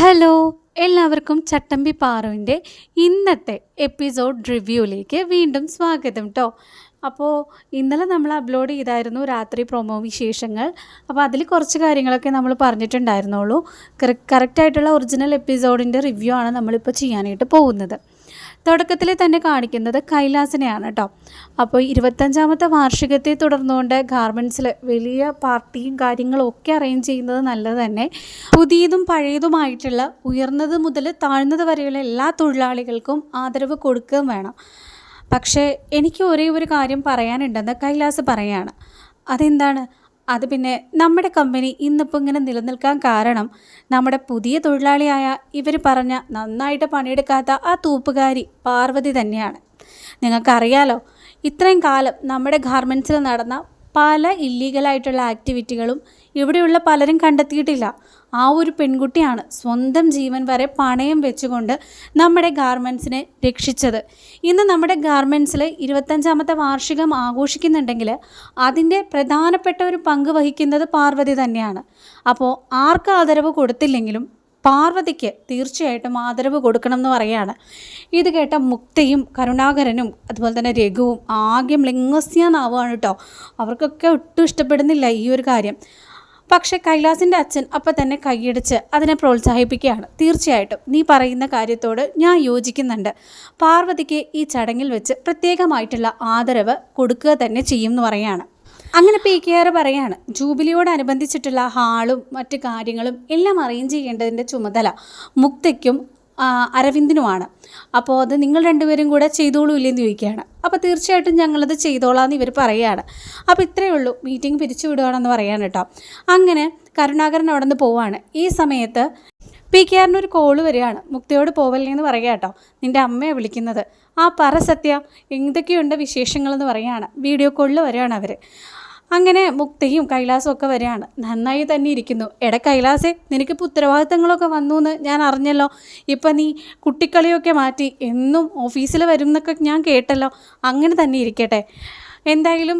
Hello എല്ലാവർക്കും ചട്ടമ്പി പാറുവിന്റെ ഇന്നത്തെ episode റിവ്യൂയിലേക്ക് വീണ്ടും സ്വാഗതം കേട്ടോ അപ്പോൾ ഇന്നലെ നമ്മൾ അപ്ലോഡ് ചെയ്തായിരുന്നു രാത്രി പ്രൊമോ വിശേഷങ്ങൾ. അപ്പോൾ അതിൽ കുറച്ച് കാര്യങ്ങളൊക്കെ നമ്മൾ പറഞ്ഞിട്ടുണ്ടായിരുന്നുള്ളൂ. കറക്റ്റായിട്ടുള്ള ഒറിജിനൽ എപ്പിസോഡിന്റെ റിവ്യൂ ആണ് നമ്മളിപ്പോൾ ചെയ്യാനായിട്ട് പോകുന്നത്. തുടക്കത്തിൽ തന്നെ കാണിക്കുന്നത് കൈലാസിനെയാണ് കേട്ടോ അപ്പോൾ ഇരുപത്തഞ്ചാമത്തെ വാർഷികത്തെ തുടർന്നുകൊണ്ട് ഗാർമെന്റ്സിൽ വലിയ പാർട്ടിയും കാര്യങ്ങളും ഒക്കെ അറേഞ്ച് ചെയ്യുന്നത് നല്ലത് തന്നെ. പുതിയതും പഴയതുമായിട്ടുള്ള ഉയർന്നത് മുതൽ താഴ്ന്നത് വരെയുള്ള എല്ലാ തൊഴിലാളികൾക്കും ആദരവ് കൊടുക്കുകയും വേണം. പക്ഷേ എനിക്ക് ഒരേ ഒരു കാര്യം പറയാനുണ്ടെന്ന് കൈലാസ് പറയാണ്. അതെന്താണ്? അത് പിന്നെ നമ്മുടെ കമ്പനി ഇന്നിപ്പോൾ ഇങ്ങനെ നിലനിൽക്കാൻ കാരണം നമ്മുടെ പുതിയ തൊഴിലാളിയായ ഇവർ പറഞ്ഞ നന്നായിട്ട് പണിയെടുക്കാത്ത ആ തൂപ്പുകാരി പാർവതി തന്നെയാണ്. നിങ്ങൾക്കറിയാലോ ഇത്രയും കാലം നമ്മുടെ ഗാർമെൻസിൽ നടന്ന പല ഇല്ലീഗലായിട്ടുള്ള ആക്ടിവിറ്റികളും ഇവിടെയുള്ള പലരും കണ്ടെത്തിയിട്ടില്ല. ആ ഒരു പെൺകുട്ടിയാണ് സ്വന്തം ജീവൻ വരെ പണയം വെച്ചുകൊണ്ട് നമ്മുടെ ഗാർമെൻസിനെ രക്ഷിച്ചത്. ഇന്ന് നമ്മുടെ ഗാർമെൻസിൽ ഇരുപത്തഞ്ചാമത്തെ വാർഷികം ആഘോഷിക്കുന്നുണ്ടെങ്കിൽ അതിന്റെ പ്രധാനപ്പെട്ട ഒരു പങ്ക് വഹിക്കുന്നത് പാർവതി തന്നെയാണ്. അപ്പോൾ ആർക്ക് ആദരവ് കൊടുത്തില്ലെങ്കിലും പാർവതിക്ക് തീർച്ചയായിട്ടും ആദരവ് കൊടുക്കണം എന്ന് പറയാണ് ഇത് കേട്ട മുക്തയും കരുണാകരനും അതുപോലെ തന്നെ രഘുവും ആകെ മ്ലിംഗസ്യാന്നാവുകയാണ് കേട്ടോ. അവർക്കൊക്കെ ഒട്ടും ഇഷ്ടപ്പെടുന്നില്ല ഈ ഒരു കാര്യം. പക്ഷേ കൈലാസിന്റെ അച്ഛൻ അപ്പം തന്നെ കൈയടിച്ച് അതിനെ പ്രോത്സാഹിപ്പിക്കുകയാണ്. തീർച്ചയായിട്ടും നീ പറയുന്ന കാര്യത്തോട് ഞാൻ യോജിക്കുന്നുണ്ട്. പാർവതിക്ക് ഈ ചടങ്ങിൽ വെച്ച് പ്രത്യേകമായിട്ടുള്ള ആദരവ് കൊടുക്കുക തന്നെ ചെയ്യും എന്ന് പറയാണ്. അങ്ങനെ പി കെ ആർ പറയാണ് ജൂബിലിയോടനുബന്ധിച്ചിട്ടുള്ള ഹാളും മറ്റു കാര്യങ്ങളും എല്ലാം അറേഞ്ച് ചെയ്യേണ്ടതിന്റെ ചുമതല മുക്തയ്ക്കും അരവിന്ദിനുമാണ്. അപ്പോൾ അത് നിങ്ങൾ രണ്ടുപേരും കൂടെ ചെയ്തോളൂ ഇല്ലെന്ന് ചോദിക്കുകയാണ്. അപ്പോൾ തീർച്ചയായിട്ടും ഞങ്ങളത് ചെയ്തോളാമെന്ന് ഇവർ പറയുകയാണ്. അപ്പോൾ ഇത്രയേ ഉള്ളൂ. മീറ്റിംഗ് പിരിച്ചു വിടുകയാണെന്ന് പറയാൻ കേട്ടോ. അങ്ങനെ കരുണാകരൻ അവിടെ നിന്ന് പോവാണ്. ഈ സമയത്ത് പി കെ ആറിന് ഒരു കോൾ വരികയാണ്. മുക്തിയോട് പോവല്ലേ എന്ന് പറയുക കേട്ടോ. നിന്റെ അമ്മയെ വിളിക്കുന്നത്. ആ പറ സത്യ എന്തൊക്കെയുണ്ട് വിശേഷങ്ങളെന്ന് പറയുകയാണ്. വീഡിയോ കോളിൽ വരികയാണ് അവർ അങ്ങനെ മുക്തയും കൈലാസും ഒക്കെ വരികയാണ്. നന്നായി തന്നെ ഇരിക്കുന്നു. എട കൈലാസേ നിനക്കിപ്പോൾ ഉത്തരവാദിത്തങ്ങളൊക്കെ വന്നു എന്ന് ഞാൻ അറിഞ്ഞല്ലോ. ഇപ്പം നീ കുട്ടിക്കളിയൊക്കെ മാറ്റി എന്നും ഓഫീസിൽ വരും എന്നൊക്കെ ഞാൻ കേട്ടല്ലോ. അങ്ങനെ തന്നെ ഇരിക്കട്ടെ. എന്തായാലും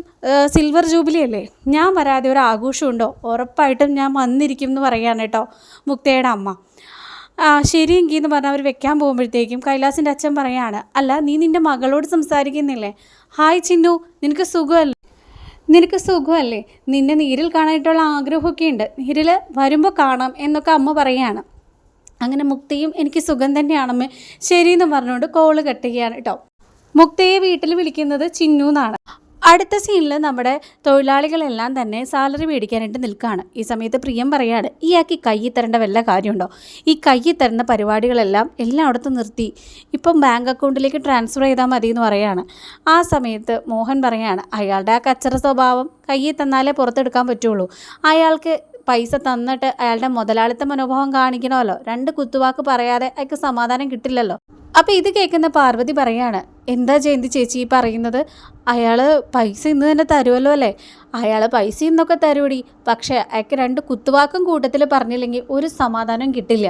സിൽവർ ജൂബിലി അല്ലേ? ഞാൻ വരാതെ ഒരു ആഘോഷമുണ്ടോ ഉറപ്പായിട്ടും ഞാൻ വന്നിരിക്കും എന്ന് പറയുകയാണ് കേട്ടോ മുക്തയുടെ അമ്മ. ശരിയെങ്കിൽ എന്ന് പറഞ്ഞാൽ അവർ വെക്കാൻ പോകുമ്പോഴത്തേക്കും കൈലാസിന്റെ അച്ഛൻ പറയാണ് അല്ല നീ നിന്റെ മകളോട് സംസാരിക്കുന്നില്ലേ? ഹായ് ചിന്നു നിനക്ക് സുഖമല്ലേ? നിനക്ക് സുഖമല്ലേ? നിന്നെ നീരിൽ കാണാനായിട്ടുള്ള ആഗ്രഹമൊക്കെ ഉണ്ട് നീരിൽ വരുമ്പോൾ കാണാം എന്നൊക്കെ അമ്മ പറയാണ്. അങ്ങനെ മുക്തിയും എനിക്ക് സുഖം തന്നെയാണമ്മേ ശരിയെന്ന് പറഞ്ഞുകൊണ്ട് കോൾ കട്ടുകയാണ് കേട്ടോ. മുക്തയെ വീട്ടിൽ വിളിക്കുന്നത് ചിന്നു എന്നാണ്. അടുത്ത സീനിൽ നമ്മുടെ തൊഴിലാളികളെല്ലാം തന്നെ സാലറി മേടിക്കാനായിട്ട് നിൽക്കുകയാണ് ഈ സമയത്ത് പ്രിയം പറയാണ് ഈ ആക്കി കയ്യിൽ തരേണ്ട വല്ല കാര്യമുണ്ടോ? ഈ കയ്യിൽ തരുന്ന പരിപാടികളെല്ലാം എല്ലാം എല്ലായിടത്തും നിർത്തി. ഇപ്പം ബാങ്ക് അക്കൗണ്ടിലേക്ക് ട്രാൻസ്ഫർ ചെയ്താൽ മതി എന്ന് പറയാണ്. ആ സമയത്ത് മോഹൻ പറയാണ് അയാളുടെ ആ കച്ചറ സ്വഭാവം കയ്യിൽ തന്നാലേ പുറത്തെടുക്കാൻ പറ്റുള്ളൂ. അയാൾക്ക് പൈസ തന്നിട്ട് അയാളുടെ മുതലാളിത്ത മനോഭാവം കാണിക്കണമല്ലോ. രണ്ട് കുത്തുവാക്ക് പറയാതെ അയാൾക്ക് സമാധാനം കിട്ടില്ലല്ലോ. അപ്പോൾ ഇത് കേൾക്കുന്ന പാർവതി പറയാണ് എന്താ ജയന്തി ചേച്ചി ഈ പറയുന്നത്? അയാൾ പൈസ ഇന്ന് തന്നെ തരുമല്ലോ അല്ലേ? അയാൾ പൈസ ഇന്നൊക്കെ തരൂടി. പക്ഷേ അയാൾക്ക് രണ്ട് കുത്തുവാക്കും കൂട്ടത്തിൽ പറഞ്ഞില്ലെങ്കിൽ ഒരു സമാധാനം കിട്ടില്ല.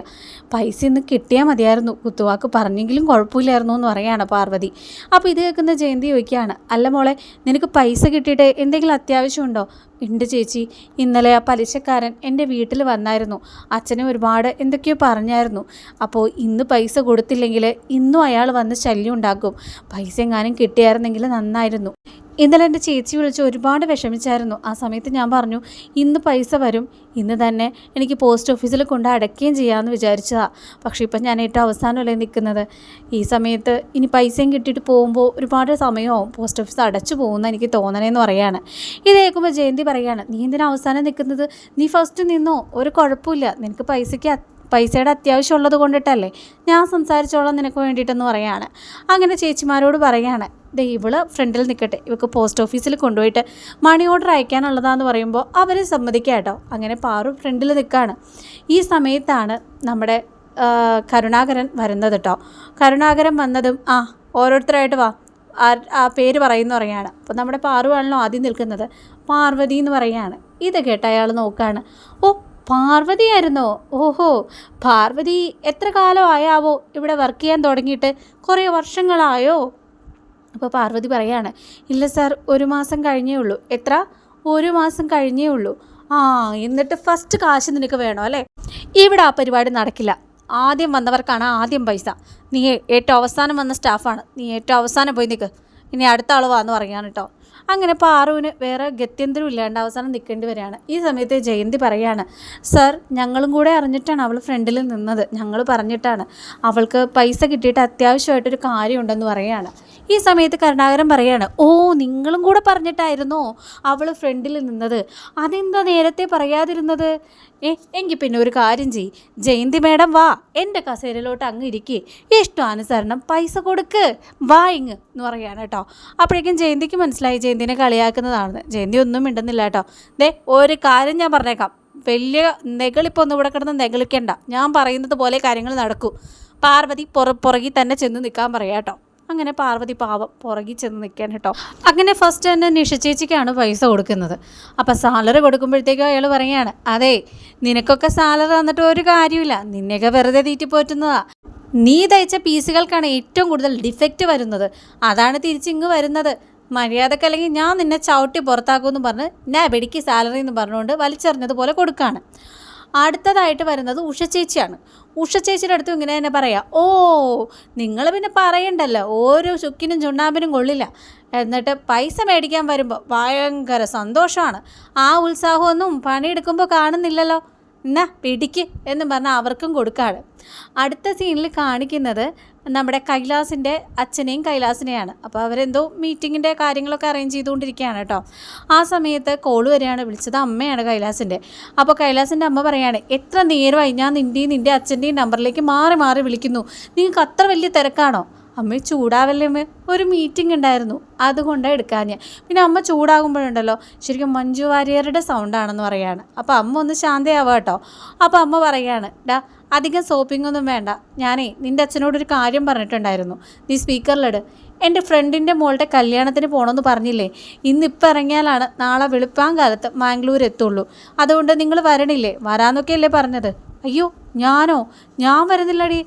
പൈസ ഇന്ന് കിട്ടിയാൽ മതിയായിരുന്നു. കുത്തുവാക്ക് പറഞ്ഞെങ്കിലും കുഴപ്പമില്ലായിരുന്നു എന്ന് പറയാണ് പാർവതി. അപ്പോൾ ഇത് കേൾക്കുന്ന ജയന്തി ചോദിക്കുകയാണ് അല്ല മോളെ നിനക്ക് പൈസ കിട്ടിയിട്ട് എന്തെങ്കിലും അത്യാവശ്യമുണ്ടോ? ഉണ്ട് ചേച്ചി. ഇന്നലെ ആ പലിശക്കാരൻ എന്റെ വീട്ടിൽ വന്നായിരുന്നു. അച്ഛനെ ഒരുപാട് എന്തൊക്കെയോ പറഞ്ഞായിരുന്നു. അപ്പോൾ ഇന്ന് പൈസ കൊടുത്തില്ലെങ്കിൽ ഇന്നും അയാൾ വന്ന് ശല്യം ഉണ്ടാക്കും. പൈസ എങ്ങാനും കിട്ടിയായിരുന്നെങ്കിൽ നന്നായിരുന്നു. ഇന്നലെ എന്റെ ചേച്ചി വിളിച്ച് ഒരുപാട് വിഷമിച്ചായിരുന്നു. ആ സമയത്ത് ഞാൻ പറഞ്ഞു ഇന്ന് പൈസ വരും. ഇന്ന് തന്നെ എനിക്ക് പോസ്റ്റ് ഓഫീസിൽ കൊണ്ട് അടയ്ക്കുകയും ചെയ്യാമെന്ന് വിചാരിച്ചതാണ് പക്ഷേ ഇപ്പം ഞാൻ ഏറ്റവും അവസാനമല്ലേ നിൽക്കുന്നത്. ഈ സമയത്ത് ഇനി പൈസയും കിട്ടിയിട്ട് പോകുമ്പോൾ ഒരുപാട് സമയമാവും പോസ്റ്റ് ഓഫീസ് അടച്ചു പോകുന്ന എനിക്ക് തോന്നണേന്ന് പറയാണ്. ഇത് കേൾക്കുമ്പോൾ ജയന്തി പറയാണ് നീ എന്തിനാ അവസാനം നിൽക്കുന്നത്? നീ ഫസ്റ്റ് നിന്നോ? ഒരു കുഴപ്പമില്ല. നിനക്ക് പൈസയ്ക്ക് പൈസയുടെ അത്യാവശ്യം ഉള്ളത് കൊണ്ടിട്ടല്ലേ? ഞാൻ സംസാരിച്ചോളാം നിനക്ക് വേണ്ടിയിട്ടെന്ന് പറയാണ്. അങ്ങനെ ചേച്ചിമാരോട് പറയാണ് ദേ ഇവൾ ഫ്രണ്ടിൽ നിൽക്കട്ടെ ഇവക്ക് പോസ്റ്റ് ഓഫീസിൽ കൊണ്ടുപോയിട്ട് മണി ഓർഡർ അയക്കാനുള്ളതാന്ന് പറയുമ്പോൾ അവർ സമ്മതിക്കാട്ടോ കേട്ടോ അങ്ങനെ പാറു ഫ്രണ്ടിൽ നിൽക്കുകയാണ് ഈ സമയത്താണ് നമ്മുടെ കരുണാകരൻ വരുന്നത് കേട്ടോ കരുണാകരൻ വന്നതും ആ ഓരോരുത്തരായിട്ട് വാ. ആ പേര് പറയുന്നു പറയാണ്. അപ്പോൾ നമ്മുടെ പാറുവാണല്ലോ ആദ്യം നിൽക്കുന്നത്. പാർവതി എന്ന് പറയാണ്. ഇത് കേട്ട് അയാൾ നോക്കുകയാണ് ഓ പാർവതിയായിരുന്നോ? ഓഹോ പാർവതി എത്ര കാലമായാവോ ഇവിടെ വർക്ക് ചെയ്യാൻ തുടങ്ങിയിട്ട്? കുറേ വർഷങ്ങളായോ? അപ്പോൾ പാർവതി പറയാണ് ഇല്ല സാർ ഒരു മാസം കഴിഞ്ഞേ ഉള്ളൂ. എത്ര? ഒരു മാസം കഴിഞ്ഞേ ഉള്ളൂ. ആ എന്നിട്ട് ഫസ്റ്റ് കാശ് നിനക്ക് വേണോ അല്ലേ? ഇവിടെ ആ പരിപാടി നടക്കില്ല. ആദ്യം വന്നവർക്കാണ് ആദ്യം പൈസ. നീ ഏറ്റവും അവസാനം വന്ന സ്റ്റാഫാണ് നീ ഏറ്റവും അവസാനം പോയി നിൽക്ക് ഇനി അടുത്ത ആൾ വാന്ന് പറയാൻ കേട്ടോ അങ്ങനെ പാറുവിന് വേറെ ഗത്യന്തരം ഇല്ലാണ്ട് അവസാനം നിൽക്കേണ്ടി വരികയാണ്. ഈ സമയത്ത് ജയന്തി പറയാണ് സർ ഞങ്ങളും കൂടെ അറിഞ്ഞിട്ടാണ് അവൾ ഫ്രണ്ടിൽ നിന്നത്. ഞങ്ങൾ പറഞ്ഞിട്ടാണ്. അവൾക്ക് പൈസ കിട്ടിയിട്ട് അത്യാവശ്യമായിട്ടൊരു കാര്യമുണ്ടെന്ന് പറയാണ്. ഈ സമയത്ത് കരുണാകരൻ പറയാണ് ഓ നിങ്ങളും കൂടെ പറഞ്ഞിട്ടായിരുന്നോ അവൾ ഫ്രണ്ടിൽ നിന്നത്? അതെന്താ നേരത്തെ പറയാതിരുന്നത്? ഏ എങ്കിൽ പിന്നെ ഒരു കാര്യം ചെയ്. ജയന്തി മേഡം വാ എന്റെ കസേരയിലോട്ട് അങ്ങ് ഇരിക്കേ. ഇഷ്ടാനുസരണം പൈസ കൊടുക്ക്. വാ ഇങ്ങ് എന്ന് പറയാണ് കേട്ടോ. അപ്പോഴേക്കും ജയന്തിക്ക് മനസ്സിലായി ജയന്തിനെ കളിയാക്കുന്നതാണെന്ന്. ജയന്തി ഒന്നും മിണ്ടുന്നില്ല കേട്ടോ. ദേ ഒരു കാര്യം ഞാൻ പറഞ്ഞേക്കാം. വലിയ നെകളിപ്പോൾ ഒന്നും ഇവിടെ കിടന്ന് നെകളിക്കണ്ട ഞാൻ പറയുന്നത് പോലെ കാര്യങ്ങൾ നടക്കൂ. പാർവതി പുറ പുറകിൽ തന്നെ ചെന്ന് നിൽക്കാൻ പറയാം കേട്ടോ. അങ്ങനെ പാർവതി പാവം പുറകിൽ ചെന്ന് നിൽക്കാൻ കേട്ടോ. അങ്ങനെ ഫസ്റ്റ് തന്നെ നിഷ ചേച്ചിക്കാണ് പൈസ കൊടുക്കുന്നത്. അപ്പം സാലറി കൊടുക്കുമ്പോഴത്തേക്കും അയാൾ പറയുകയാണ് അതെ നിനക്കൊക്കെ സാലറി തന്നിട്ട് ഒരു കാര്യമില്ല നിന്നെയൊക്കെ വെറുതെ തീറ്റി പോറ്റുന്നതാ. നീ തയ്ച്ച പീസുകൾക്കാണ് ഏറ്റവും കൂടുതൽ ഡിഫക്റ്റ് വരുന്നത്. അതാണ് തിരിച്ചിങ്ങ് വരുന്നത്. മര്യാദയ്ക്ക് അല്ലെങ്കിൽ ഞാൻ നിന്നെ ചവിട്ടി പുറത്താക്കുമെന്ന് പറഞ്ഞ് ഞാൻ ബെടിക്ക് സാലറി എന്ന് പറഞ്ഞുകൊണ്ട് വലിച്ചെറിഞ്ഞതുപോലെ കൊടുക്കുകയാണ് അടുത്തതായിട്ട് വരുന്നത് ഉഷ ചേച്ചിയാണ്. ഉഷ ചേച്ചിയുടെ അടുത്തും ഇങ്ങനെ തന്നെ പറയാം ഓ നിങ്ങൾ പിന്നെ പറയണ്ടല്ലോ ഓരോ ചുക്കിനും ചുണ്ണാമ്പിനും കൊള്ളില്ല. എന്നിട്ട് പൈസ മേടിക്കാൻ വരുമ്പോൾ ഭയങ്കര സന്തോഷമാണ്. ആ ഉത്സാഹമൊന്നും പണിയെടുക്കുമ്പോൾ കാണുന്നില്ലല്ലോ. എന്നാ പിടിക്ക് എന്ന് പറഞ്ഞാൽ അവർക്കും കൊടുക്കാണ്. അടുത്ത സീനിൽ കാണിക്കുന്നത് നമ്മുടെ കൈലാസിന്റെ അച്ഛനെയും കൈലാസിനെയാണ്. അപ്പോൾ അവരെന്തോ മീറ്റിങ്ങിന്റെ കാര്യങ്ങളൊക്കെ അറേഞ്ച് ചെയ്തുകൊണ്ടിരിക്കുകയാണ് കേട്ടോ. ആ സമയത്ത് കോൾ വരെയാണ് വിളിച്ചത് അമ്മയാണ് കൈലാസിന്റെ. അപ്പോൾ കൈലാസിന്റെ അമ്മ പറയാണ് എത്ര നേരമായി ഞാൻ നിന്റെയും നിന്റെ അച്ഛന്റെയും നമ്പറിലേക്ക് മാറി മാറി വിളിക്കുന്നു. നിങ്ങൾക്ക് അത്ര വലിയ തിരക്കാണോ? അമ്മ ചൂടാവല്ലേ അമ്മ? ഒരു മീറ്റിംഗ് ഉണ്ടായിരുന്നു. അതുകൊണ്ടാണ് എടുക്കാൻ ഞാൻ പിന്നെ അമ്മ ചൂടാകുമ്പോഴുണ്ടല്ലോ ശരിക്കും മഞ്ജു വാര്യരുടെ സൗണ്ടാണെന്ന് പറയാണ്. അപ്പോൾ അമ്മ ഒന്ന് ശാന്തയാവുക കേട്ടോ. അപ്പോൾ അമ്മ പറയാണ് ഡാ അധികം സോപ്പിംഗ് ഒന്നും വേണ്ട. ഞാനേ നിന്റെ അച്ഛനോടൊരു കാര്യം പറഞ്ഞിട്ടുണ്ടായിരുന്നു. നീ സ്പീക്കറിലിട് എന്റെ ഫ്രണ്ടിന്റെ മോളുടെ കല്യാണത്തിന് പോകണമെന്ന് പറഞ്ഞില്ലേ? ഇന്നിപ്പോൾ ഇറങ്ങിയാലാണ് നാളെ വെളുപ്പാൻ കാലത്ത് മാംഗ്ലൂർ എത്തുള്ളൂ. അതുകൊണ്ട് നിങ്ങൾ വരണില്ലേ? വരാന്നൊക്കെയല്ലേ പറഞ്ഞത്. അയ്യോ ഞാനോ? ഞാൻ വരുന്നില്ലടി.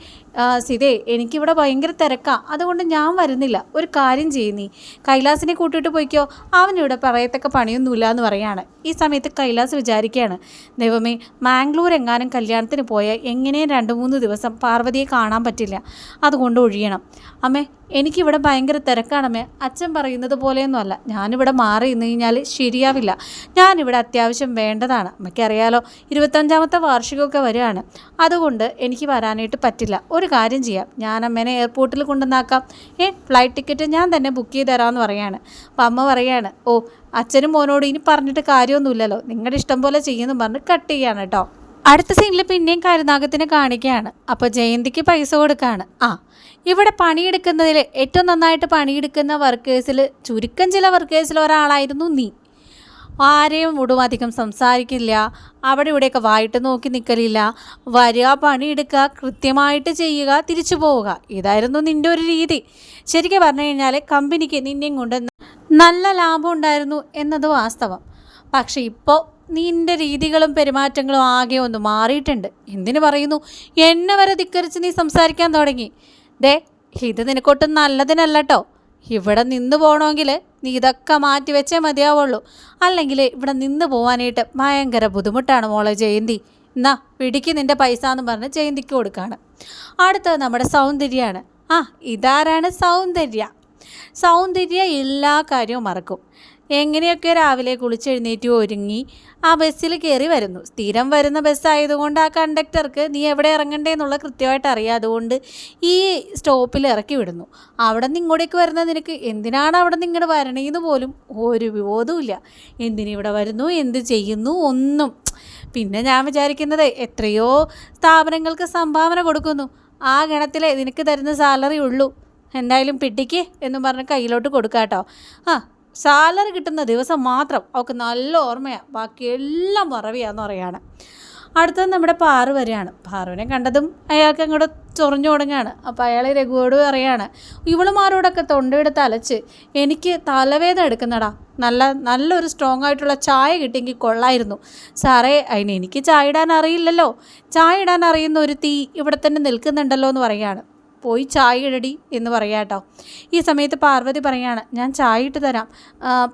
സിതേ എനിക്കിവിടെ ഭയങ്കര തിരക്കാ. അതുകൊണ്ട് ഞാൻ വരുന്നില്ല. ഒരു കാര്യം ചെയ്യുന്നീ കൈലാസിനെ കൂട്ടിയിട്ട് പോയിക്കോ. അവനിവിടെ പറയത്തക്ക പണിയൊന്നുമില്ല എന്ന് പറയാണ്. ഈ സമയത്ത് കൈലാസ് വിചാരിക്കുകയാണ് ദൈവമേ മാംഗ്ലൂർ എങ്ങാനും കല്യാണത്തിന് പോയാൽ എങ്ങനെയും രണ്ട് മൂന്ന് ദിവസം പാർവതിയെ കാണാൻ പറ്റില്ല. അതുകൊണ്ട് ഒഴിയണം. അമ്മേ എനിക്കിവിടെ ഭയങ്കര തിരക്കാണമ്മേ അച്ഛൻ പറയുന്നത് പോലെയൊന്നുമല്ല. ഞാനിവിടെ മാറി നിന്ന് കഴിഞ്ഞാൽ ശരിയാവില്ല. ഞാനിവിടെ അത്യാവശ്യം വേണ്ടതാണ്. അമ്മയ്ക്കറിയാലോ ഇരുപത്തഞ്ചാമത്തെ വാർഷികമൊക്കെ വരികയാണ്. അതുകൊണ്ട് എനിക്ക് വരാനായിട്ട് പറ്റില്ല. ഒരു കാര്യം ചെയ്യാം. ഞാൻ അമ്മേനെ എയർപോർട്ടിൽ കൊണ്ടുവന്നാക്കാം. ഏ ഫ്ലൈറ്റ് ടിക്കറ്റ് ഞാൻ തന്നെ ബുക്ക് ചെയ്ത് തരാമെന്ന് പറയാണ്. അപ്പം അമ്മ പറയാണ് ഓ അച്ഛനും മോനോട് ഇനി പറഞ്ഞിട്ട് കാര്യമൊന്നുമില്ലല്ലോ. നിങ്ങളുടെ ഇഷ്ടം പോലെ ചെയ്യുമെന്ന് പറഞ്ഞ് കട്ട് ചെയ്യാണ് കേട്ടോ. അടുത്ത സീനിൽ പിന്നെയും കരുനാഗത്തിനെ കാണിക്കുകയാണ് അപ്പോൾ ജയന്തിക്ക് പൈസ കൊടുക്കുകയാണ് ആ ഇവിടെ പണിയെടുക്കുന്നതിൽ ഏറ്റവും നന്നായിട്ട് പണിയെടുക്കുന്ന വർക്കേഴ്സിൽ ചുരുക്കം ചില വർക്കേഴ്സിൽ ഒരാളായിരുന്നു നീ. ആരെയും വിടും അധികം സംസാരിക്കില്ല. അവിടെ ഇവിടെയൊക്കെ വായിട്ട് നോക്കി നിൽക്കലില്ല വരിക പണിയെടുക്കുക കൃത്യമായിട്ട് ചെയ്യുക തിരിച്ചു പോവുക. ഇതായിരുന്നു നിന്റെ ഒരു രീതി. ശരിക്കും പറഞ്ഞു കഴിഞ്ഞാൽ കമ്പനിക്ക് നിന്നെയും കൊണ്ട് നല്ല ലാഭം ഉണ്ടായിരുന്നു എന്നത് വാസ്തവം. പക്ഷേ ഇപ്പോൾ നിന്റെ രീതികളും പെരുമാറ്റങ്ങളും ആകെ ഒന്ന് മാറിയിട്ടുണ്ട്. എന്തിനു പറയുന്നു? എന്നെ വരെ ധിക്കരിച്ച് നീ സംസാരിക്കാൻ തുടങ്ങി. ദേ ഇത് നിനക്കൊട്ടും നല്ലതിനല്ല കേട്ടോ ഇവിടെ നിന്ന് പോകണമെങ്കിൽ നീ ഇതൊക്കെ മാറ്റി വെച്ചേ മതിയാവുള്ളൂ. അല്ലെങ്കിൽ ഇവിടെ നിന്ന് പോകാനായിട്ട് ഭയങ്കര ബുദ്ധിമുട്ടാണ് മോളെ ജയന്തി. എന്നാ പിടിക്ക് നിന്റെ പൈസ എന്ന് പറഞ്ഞ് ജയന്തിക്ക് കൊടുക്കുകയാണ് അടുത്തത് നമ്മുടെ സൗന്ദര്യമാണ് ആ ഇതാരാണ് സൗന്ദര്യ? സൗന്ദര്യ എല്ലാ കാര്യവും മറക്കും. എങ്ങനെയൊക്കെ രാവിലെ കുളിച്ചെഴുന്നേറ്റ് ഒരുങ്ങി ആ ബസ്സിൽ കയറി വരുന്നു. സ്ഥിരം വരുന്ന ബസ്സായതുകൊണ്ട് ആ കണ്ടക്ടർക്ക് നീ എവിടെ ഇറങ്ങണ്ടേ? എന്നുള്ള കൃത്യമായിട്ട് അറിയാം. അതുകൊണ്ട് ഈ സ്റ്റോപ്പിൽ ഇറക്കി വിടുന്നു. അവിടെ നിന്ന് ഇങ്ങോട്ടേക്ക് വരുന്ന നിനക്ക് എന്തിനാണ് അവിടെ നിന്ന് ഇങ്ങോട്ട് വരണേന്ന് പോലും ഒരു വിബോധവുമില്ല. എന്തിനിവിടെ വരുന്നു? എന്ത് ചെയ്യുന്നു? ഒന്നും. പിന്നെ ഞാൻ വിചാരിക്കുന്നത് എത്രയോ സ്ഥാപനങ്ങൾക്ക് സംഭാവന കൊടുക്കുന്നു. ആ ഗണത്തിലെ നിനക്ക് തരുന്ന സാലറി ഉള്ളൂ. എന്തായാലും പിടിക്ക് എന്നും പറഞ്ഞ് കയ്യിലോട്ട് കൊടുക്കാം കേട്ടോ ആ സാലറി കിട്ടുന്ന ദിവസം മാത്രം അവൾക്ക് നല്ല ഓർമ്മയാണ് ബാക്കി എല്ലാം മറവിയാന്ന് പറയാണ്. അടുത്തത് നമ്മുടെ പാറു വരെയാണ്. പാറുവിനെ കണ്ടതും അയാൾക്ക് അങ്ങോട്ട് ചൊറിഞ്ഞു തുടങ്ങുകയാണ് അപ്പോൾ അയാൾ രഘുവോട് പറയാണ് ഇവളുമാരോടൊക്കെ തൊണ്ടയുടെ അലച്ച് എനിക്ക് തലവേദന എടുക്കുന്നടാ. നല്ല നല്ലൊരു സ്ട്രോങ് ആയിട്ടുള്ള ചായ കിട്ടിയെങ്കിൽ കൊള്ളായിരുന്നു. സാറേ അതിന് എനിക്ക് ചായ ഇടാൻ അറിയില്ലല്ലോ. ചായ ഇടാൻ അറിയുന്ന ഒരു തീ ഇവിടെ തന്നെ നിൽക്കുന്നുണ്ടല്ലോ എന്ന് പറയുകയാണ് പോയി ചായ ഇടടി എന്ന് പറയാം കേട്ടോ ഈ സമയത്ത് പാർവതി പറയാണ് ഞാൻ ചായ ഇട്ട് തരാം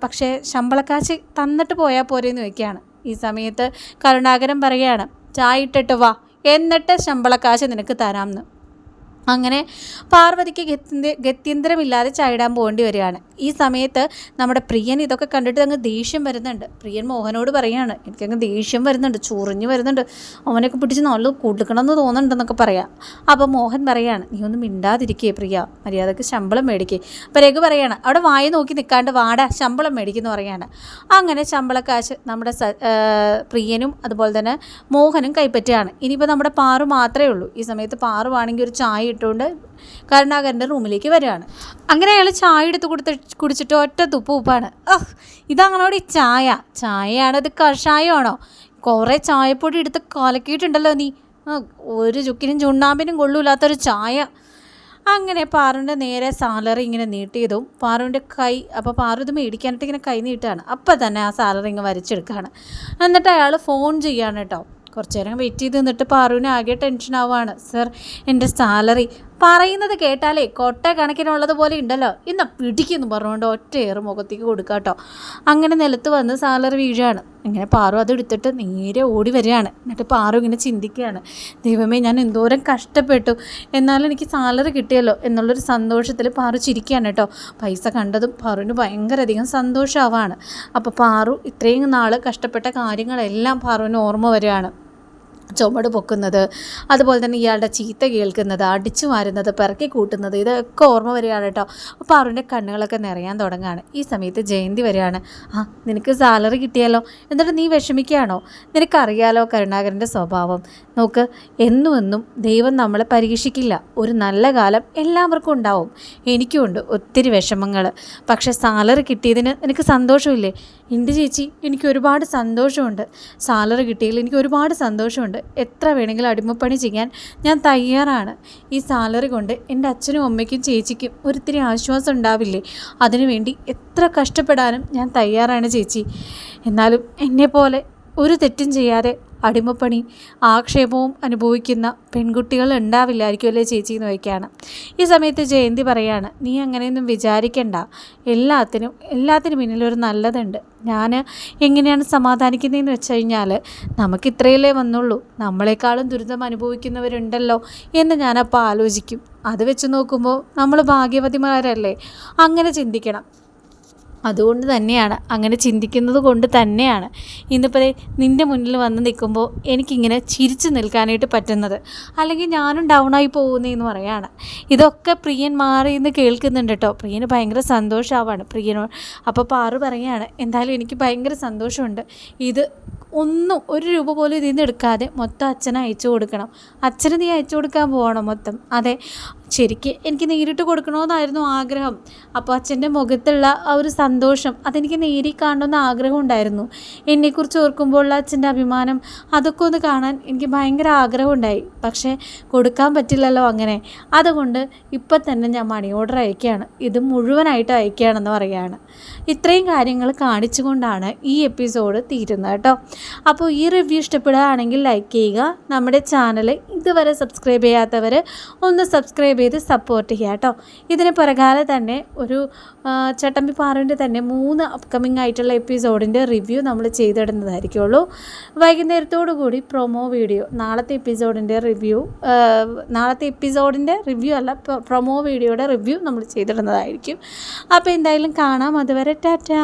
പക്ഷേ ശമ്പളക്കാശ് തന്നിട്ട് പോയാൽ പോരെന്ന് വയ്ക്കുകയാണ് ഈ സമയത്ത് കരുണാകരൻ പറയുകയാണ് ചായ ഇട്ടിട്ട് വാ. എന്നിട്ട് ശമ്പളക്കാശ് നിനക്ക് തരാമെന്ന് അങ്ങനെ പാർവതിക്ക് ഗത്യന്തി ഗത്യന്തരമില്ലാതെ ചായിടാൻ പോകേണ്ടി വരികയാണ്. ഈ സമയത്ത് നമ്മുടെ പ്രിയൻ ഇതൊക്കെ കണ്ടിട്ട് അങ്ങ് ദേഷ്യം വരുന്നുണ്ട്. പ്രിയൻ മോഹനോട് പറയുകയാണ് എനിക്കങ്ങ് ദേഷ്യം വരുന്നുണ്ട് ചൊറിഞ്ഞു വരുന്നുണ്ട്. അവനൊക്കെ പിടിച്ച് നല്ല കൊടുക്കണമെന്ന് തോന്നുന്നുണ്ടെന്നൊക്കെ പറയാം. അപ്പോൾ മോഹൻ പറയാണ് നീ ഒന്നും മിണ്ടാതിരിക്കേ പ്രിയ. മര്യാദയ്ക്ക് ശമ്പളം മേടിക്കേ. അപ്പോൾ രഘു പറയാണ് അവിടെ വായി നോക്കി നിൽക്കാണ്ട് വാടാ ശമ്പളം മേടിക്കുന്നു പറയാണ്. അങ്ങനെ ശമ്പളക്കാശ് നമ്മുടെ പ്രിയനും അതുപോലെ തന്നെ മോഹനും കൈപ്പറ്റുകയാണ്. ഇനിയിപ്പോൾ നമ്മുടെ പാറു മാത്രമേ ഉള്ളൂ. ഈ സമയത്ത് പാറുവാണെങ്കിൽ ഒരു ചായ ഇട്ടുകൊണ്ട് കരുണാകരന്റെ റൂമിലേക്ക് വരികയാണ്. അങ്ങനെ അയാൾ ചായ എടുത്ത് കൊടുത്ത് കുടിച്ചിട്ട് ഒറ്റ തുപ്പ് ഉപ്പാണ്. ഈ ചായ? ചായയാണ് ഇത് കഷായമാണോ? കുറേ ചായപ്പൊടി എടുത്ത് കലക്കിയിട്ടുണ്ടല്ലോ നീ. ഒരു ചുക്കിനും ചുണ്ണാമ്പിനും കൊള്ളൂല്ലാത്തൊരു ചായ. അങ്ങനെ പാറുവിന്റെ നേരെ സാലറി ഇങ്ങനെ നീട്ടിയതും പാറുവിന്റെ കൈ അപ്പോൾ പാറു ഇത് മേടിക്കാനായിട്ട് ഇങ്ങനെ കൈ നീട്ടുകയാണ് അപ്പം തന്നെ ആ സാലറി ഇങ്ങനെ വരച്ചെടുക്കുകയാണ് എന്നിട്ട് അയാൾ ഫോൺ ചെയ്യാണ് കേട്ടോ. കുറച്ച് നേരം വെയിറ്റ് ചെയ്ത് നിന്നിട്ട് പാറുവിന് ആകെ ടെൻഷൻ ആവുകയാണ് സർ എന്റെ സാലറി പറയുന്നത് കേട്ടാലേ കൊട്ട കണക്കിനുള്ളതുപോലെ ഉണ്ടല്ലോ. ഇന്ന് പിടിക്കുന്നു പറഞ്ഞുകൊണ്ട് ഒറ്റ ഏറ് മുഖത്തേക്ക് കൊടുക്കുക കേട്ടോ അങ്ങനെ നിലത്ത് വന്ന് സാലറി വീഴുകയാണ് ഇങ്ങനെ പാറു അത് എടുത്തിട്ട് നേരെ ഓടി വരികയാണ്. എന്നിട്ട് പാറു ഇങ്ങനെ ചിന്തിക്കുകയാണ്. ദൈവമേ ഞാൻ എന്തോരം കഷ്ടപ്പെട്ടു. എന്നാലും എനിക്ക് സാലറി കിട്ടിയല്ലോ എന്നുള്ളൊരു സന്തോഷത്തിൽ പാറു ചിരിക്കുകയാണ് കേട്ടോ പൈസ കണ്ടതും പാറുവിന് ഭയങ്കര അധികം സന്തോഷമാവാണ് അപ്പോൾ പാറു ഇത്രയും നാൾ കഷ്ടപ്പെട്ട കാര്യങ്ങളെല്ലാം പാറുവിന് ഓർമ്മ വരികയാണ്. ചുമട് പൊക്കുന്നത് അതുപോലെ തന്നെ ഇയാളുടെ ചീത്ത കേൾക്കുന്നത് അടിച്ചു മാറുന്നത് പിറക്കി കൂട്ടുന്നത് ഇതൊക്കെ ഓർമ്മ വരികയാണ് കേട്ടോ. അപ്പോൾ അരുണിന്റെ കണ്ണുകളൊക്കെ നിറയാൻ തുടങ്ങുകയാണ്. ഈ സമയത്ത് ജയന്തി വരികയാണ്. ആ നിനക്ക് സാലറി കിട്ടിയാലോ? എന്നിട്ട് നീ വിഷമിക്കുകയാണോ? നിനക്കറിയാലോ കരുണാകരന്റെ സ്വഭാവം? നോക്ക് എന്നും എന്നും ദൈവം നമ്മളെ പരീക്ഷിക്കില്ല. ഒരു നല്ല കാലം എല്ലാവർക്കും ഉണ്ടാവും. എനിക്കുമുണ്ട് ഒത്തിരി വിഷമങ്ങൾ പക്ഷേ സാലറി കിട്ടിയതിന് എനിക്ക് സന്തോഷമില്ലേ? എന്റെ ചേച്ചി എനിക്ക് ഒരുപാട് സന്തോഷമുണ്ട്. സാലറി കിട്ടിയതിൽ എനിക്ക് ഒരുപാട് സന്തോഷമുണ്ട്. എത്ര വേണമെങ്കിലും അടിമപ്പണി ചെയ്യാൻ ഞാൻ തയ്യാറാണ്. ഈ സാലറി കൊണ്ട് എന്റെ അച്ഛനും അമ്മയ്ക്കും ചേച്ചിക്കും ഒരിത്തിരി ആശ്വാസം ഉണ്ടാവില്ലേ? അതിനുവേണ്ടി എത്ര കഷ്ടപ്പെടാനും ഞാൻ തയ്യാറാണ് ചേച്ചി. എന്നാലും എന്നെപ്പോലെ ഒരു തെറ്റും ചെയ്യാതെ അടിമപ്പണി ആക്ഷേപവും അനുഭവിക്കുന്ന പെൺകുട്ടികൾ ഉണ്ടാവില്ലായിരിക്കും അല്ലേ ചേച്ചി എന്ന് വയ്ക്കുകയാണ് ഈ സമയത്ത് ജയന്തി പറയാണ് നീ അങ്ങനെയൊന്നും വിചാരിക്കണ്ട. എല്ലാത്തിനും എല്ലാത്തിനും പിന്നിലൊരു നല്ലതുണ്ട്. ഞാൻ എങ്ങനെയാണ് സമാധാനിക്കുന്നതെന്ന് വെച്ച് കഴിഞ്ഞാൽ നമുക്ക് ഇത്രയല്ലേ വന്നുള്ളൂ. നമ്മളെക്കാളും ദുരിതം അനുഭവിക്കുന്നവരുണ്ടല്ലോ എന്ന് ഞാനപ്പോൾ ആലോചിക്കും. അത് വെച്ച് നോക്കുമ്പോൾ നമ്മൾ ഭാഗ്യവതിമാരല്ലേ? അങ്ങനെ ചിന്തിക്കണം. അതുകൊണ്ട് തന്നെയാണ്. അങ്ങനെ ചിന്തിക്കുന്നത് കൊണ്ട് തന്നെയാണ്. ഇന്നിപ്പോൾ നിന്റെ മുന്നിൽ വന്ന് നിൽക്കുമ്പോൾ എനിക്കിങ്ങനെ ചിരിച്ചു നിൽക്കാനായിട്ട് പറ്റുന്നത്. അല്ലെങ്കിൽ ഞാനും ഡൗണായി പോകുന്നതെന്ന് പറയാണ്. ഇതൊക്കെ പ്രിയൻ മാറി എന്ന് കേൾക്കുന്നുണ്ട് കേട്ടോ പ്രിയന് ഭയങ്കര സന്തോഷമാവാണ് പ്രിയനോട് അപ്പോൾ പാറു പറയാണ് എന്തായാലും എനിക്ക് ഭയങ്കര സന്തോഷമുണ്ട്. ഇത് ഒന്നും ഒരു രൂപ പോലും ഇതിൽ നിന്ന് എടുക്കാതെ മൊത്തം അച്ഛനെ അയച്ചു കൊടുക്കണം. അച്ഛന് നീ അയച്ചു കൊടുക്കാൻ പോകണം മൊത്തം? അതെ ശരിക്ക് എനിക്ക് നേരിട്ട് കൊടുക്കണമെന്നായിരുന്നു ആഗ്രഹം. അപ്പോൾ അച്ഛന്റെ മുഖത്തുള്ള ആ ഒരു സന്തോഷം അതെനിക്ക് നേരി കാണണമെന്ന് ആഗ്രഹം ഉണ്ടായിരുന്നു. എന്നെക്കുറിച്ച് ഓർക്കുമ്പോഴുള്ള അച്ഛന്റെ അഭിമാനം അതൊക്കെ ഒന്ന് കാണാൻ എനിക്ക് ഭയങ്കര ആഗ്രഹമുണ്ടായി പക്ഷേ കൊടുക്കാൻ പറ്റില്ലല്ലോ അങ്ങനെ. അതുകൊണ്ട് ഇപ്പം തന്നെ ഞാൻ മണി ഓർഡർ അയക്കുകയാണ്. ഇത് മുഴുവനായിട്ട് അയക്കുകയാണെന്ന് പറയുകയാണ്. ഇത്രയും കാര്യങ്ങൾ കാണിച്ചുകൊണ്ടാണ് ഈ എപ്പിസോഡ് തീരുന്നത് കേട്ടോ. അപ്പോൾ ഈ റിവ്യൂ ഇഷ്ടപ്പെടുകയാണെങ്കിൽ ലൈക്ക് ചെയ്യുക. നമ്മുടെ ചാനൽ ഇതുവരെ സബ്സ്ക്രൈബ് ചെയ്യാത്തവർ ഒന്ന് സബ്സ്ക്രൈബ് ചെയ്ത് സപ്പോർട്ട് ചെയ്യുക കേട്ടോ. ഇതിന് പുറകാലെ തന്നെ ഒരു ചട്ടമ്പി പാറുവിന്റെ തന്നെ മൂന്ന് അപ്കമിങ് ആയിട്ടുള്ള എപ്പിസോഡിന്റെ റിവ്യൂ നമ്മൾ ചെയ്തിടുന്നതായിരിക്കുള്ളൂ. വൈകുന്നേരത്തോടു കൂടി പ്രൊമോ വീഡിയോ നാളത്തെ എപ്പിസോഡിന്റെ റിവ്യൂ നാളത്തെ എപ്പിസോഡിന്റെ റിവ്യൂ അല്ല പ്രൊമോ വീഡിയോയുടെ റിവ്യൂ നമ്മൾ ചെയ്തിടുന്നതായിരിക്കും. അപ്പോൾ എന്തായാലും കാണാം. അതുവരെ ടാറ്റാ.